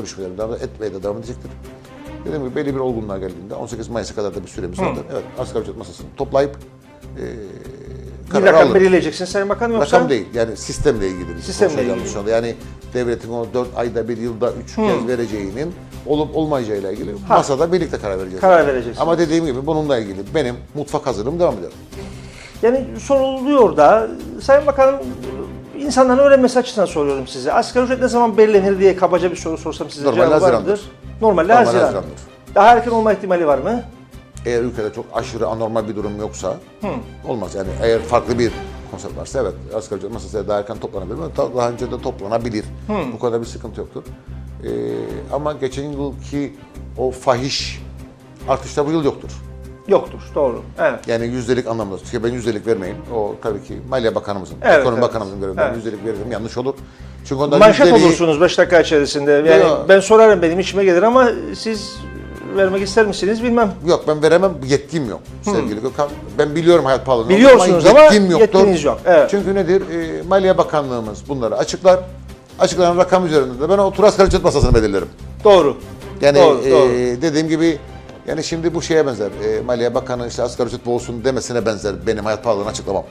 görüşmelerimi devam etmeye de devam edecektir. Dediğim gibi belli bir olgunluğa geldiğinde 18 Mayıs'a kadar da bir süremiz vardır. Evet, asgari ücret masasını toplayıp e, Bir karar rakam alır. belirleyeceksin Sayın Bakanım yoksa? Rakam değil yani sistemle ilgili. Sistemle konuşacağımız ilgili. şu anda. Yani devletin o 4 ayda bir yılda 3 kez vereceğinin olup olmayacağıyla ilgili masada birlikte karar vereceğiz. Karar vereceksiniz. Ama dediğim gibi bununla ilgili benim mutfak hazırlığım devam eder. Yani soruluyor da Sayın Bakanım insanların öğrenmesi açısından soruyorum size. Asgari ücret ne zaman belirlenir diye kabaca bir soru sorsam size Normalde cevabı var Haziran'dır. mıdır? Normalde Normal Haziran. Haziran'dır. Daha erken olma ihtimali var mı? Eğer ülkede çok aşırı anormal bir durum yoksa olmaz. Yani eğer farklı bir konsept varsa evet asgari ücret masasına daha erken toplanabilir ama ta- daha önce de toplanabilir. Bu kadar bir sıkıntı yoktur. Ee, ama geçen yılki o fahiş artışta bu yıl yoktur. Yoktur. Doğru. Evet. Yani yüzdelik anlamda. Çünkü ben yüzdelik vermeyeyim. O tabii ki Maliye Bakanımızın, Evet, Ekonomi evet. Bakanımızın görevinden Evet. yüzdelik veririm yanlış olur. Çünkü onlar Manşet yüzdeliği- olursunuz 5 dakika içerisinde. Yani Yok. ben sorarım benim işime gelir ama siz vermek ister misiniz bilmem. Yok ben veremem, yetkim yok sevgili Gökhan. Ben biliyorum hayat pahalılığını Biliyorsunuz ama yetkim yoktur. yetkiniz yok, evet. Çünkü nedir? Ee, Maliye Bakanlığımız bunları açıklar. Açıklanan rakam üzerinde de ben otur asgari ücret masasını belirlerim. Doğru. Yani Doğru, e, doğru. dediğim gibi yani şimdi bu şeye benzer. E, Maliye Bakanı işte asgari ücret olsun demesine benzer benim hayat pahalılığını açıklamam.